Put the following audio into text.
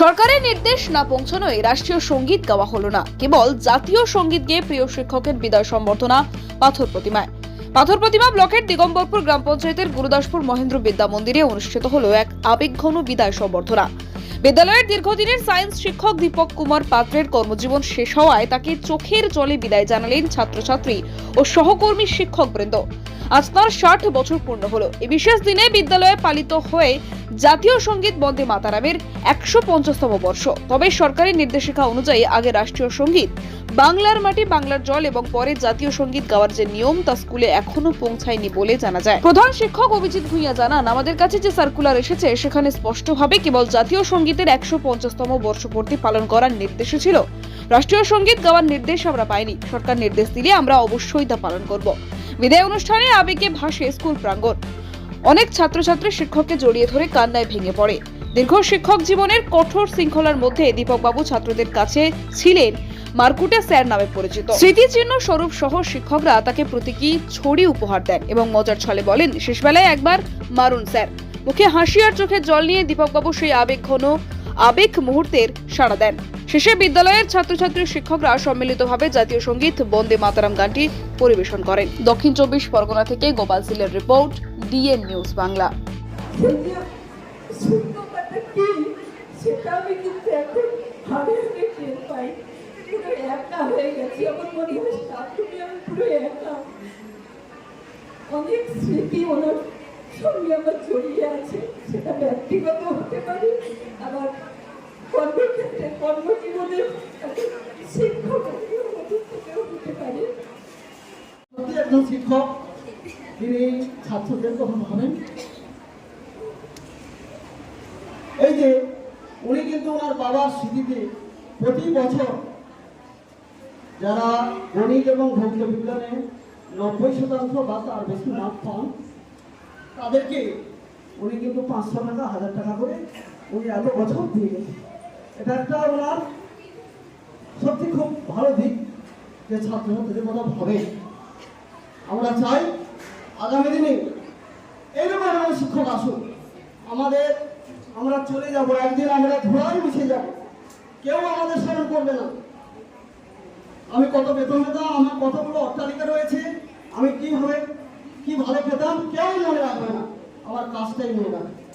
সরকারের নির্দেশ না পৌঁছানোয় রাষ্ট্রীয় সংগীত গাওয়া হলো না। কেবল জাতীয় সংগীত গেয়ে প্রিয় শিক্ষকের বিদায় সম্বর্ধনা, পাথর প্রতিমায় পাথর প্রতিমা ব্লকের দিগম্বরপুর গ্রাম পঞ্চায়েতের গুরুদাসপুর মহেন্দ্র বিদ্যা মন্দিরে অনুষ্ঠিত হলো এক আবেগঘন বিদায় সম্বর্ধনা। বিদ্যালয়ের দীর্ঘদিনের সায়েন্স শিক্ষক দীপক কুমার পাত্রের কর্মজীবন শেষ হওয়ায় তাকে চোখের জলে বিদায় জানালেন ছাত্রছাত্রী ও সহকর্মী শিক্ষক শিক্ষকবৃন্দ। আজ তার ষাট বছর পূর্ণ হলো। এই বিশেষ দিনে বিদ্যালয়ে পালিত হয়ে জাতীয় সংগীত বন্দে মাতারামের একশো পঞ্চাশতম বর্ষ। তবে সরকারি নির্দেশিকা অনুযায়ী আগে রাষ্ট্রীয় সংগীত, বাংলার মাটি, বাংলার জল এবং পরে জাতীয় সংগীত গাওয়ার যে নিয়ম তা স্কুলে এখনও পৌঁছায়নি বলে জানা যায়। প্রধান শিক্ষক অভিজিৎ ভূঁইয়া জানান, আমাদের কাছে যে সার্কুলার এসেছে, সেখানে স্পষ্টভাবে কেবল জাতীয় সঙ্গীতের একশো পঞ্চাশতম বর্ষপূর্তি পালন করার নির্দেশ ছিল। রাষ্ট্রীয় সংগীত গাওয়ার নির্দেশ আমরা পাইনি। সরকার নির্দেশ দিলে আমরা অবশ্যই তা পালন করব। বিদায় অনুষ্ঠানে আবেগে ভাসে স্কুল প্রাঙ্গণ। অনেক ছাত্রছাত্রী শিক্ষককে জড়িয়ে ধরে কান্নায় ভেঙে পড়ে। দীর্ঘ শিক্ষক জীবনের কঠোর শৃঙ্খলার মধ্যে দীপকবাবু ছাত্রদের কাছে ছিলেন মারকুটে স্যার নামে পরিচিত। স্মৃতিচিহ্ন স্বরূপ সহ শিক্ষকরা তাকে প্রতীকী ছড়ি উপহার দেন এবং মজার ছলে বলেন, শেষবেলায় একবার মারুন স্যার। মুখে হাসি আর চোখে জল নিয়ে দীপকবাবু সেই আবেগ ঘন আবেগ মুহূর্তের সাড়া দেন। শেষে বিদ্যালয়ের ছাত্রছাত্রী শিক্ষকরা সম্মিলিতভাবে জাতীয় সংগীত বন্দে মাতারাম গানটি পরিবেশন করেন। দক্ষিণ চব্বিশ পরগনা থেকে গোপাল সিলের রিপোর্ট, ডিএন নিউজ বাংলা। সেটা অনেক স্মৃতি ওনার সঙ্গে আমার জড়িয়ে আছে, সেটা ব্যক্তিগত হতে পারে, আবার কর্মক্ষেত্রে কর্মজীবনের সত্যি একজন শিক্ষক, তিনি ছাত্রদের কখন হবেন। এই যে উনি কিন্তু ওনার বাবার স্মৃতিতে প্রতি বছর যারা গণিত এবং ভৌত বিজ্ঞানে নব্বই শতাংশ বা তার বেশি মার্ক পান, তাদেরকে উনি কিন্তু পাঁচশো টাকা, হাজার টাকা করে উনি এত বছর দিয়ে এটা একটা ওনার সত্যি খুব ভালো দিক যে ছাত্রছাত্রীদের কথা ভাবে। আমরা চাই আগামী দিনে এরকম শিক্ষক আসুক। আমাদের, আমরা চলে যাব, একদিন আমরা ধোয়ায় মিশে যাব। কেউ আমাদের স্মরণ করবে না। আমি কত বেতন পেতাম, আমার কতগুলো অট্টালিকা রয়েছে, আমি কীভাবে, কি ভালো পেতাম, কেউ মনে রাখবে না। আমার কাজটাই মনে রাখবে।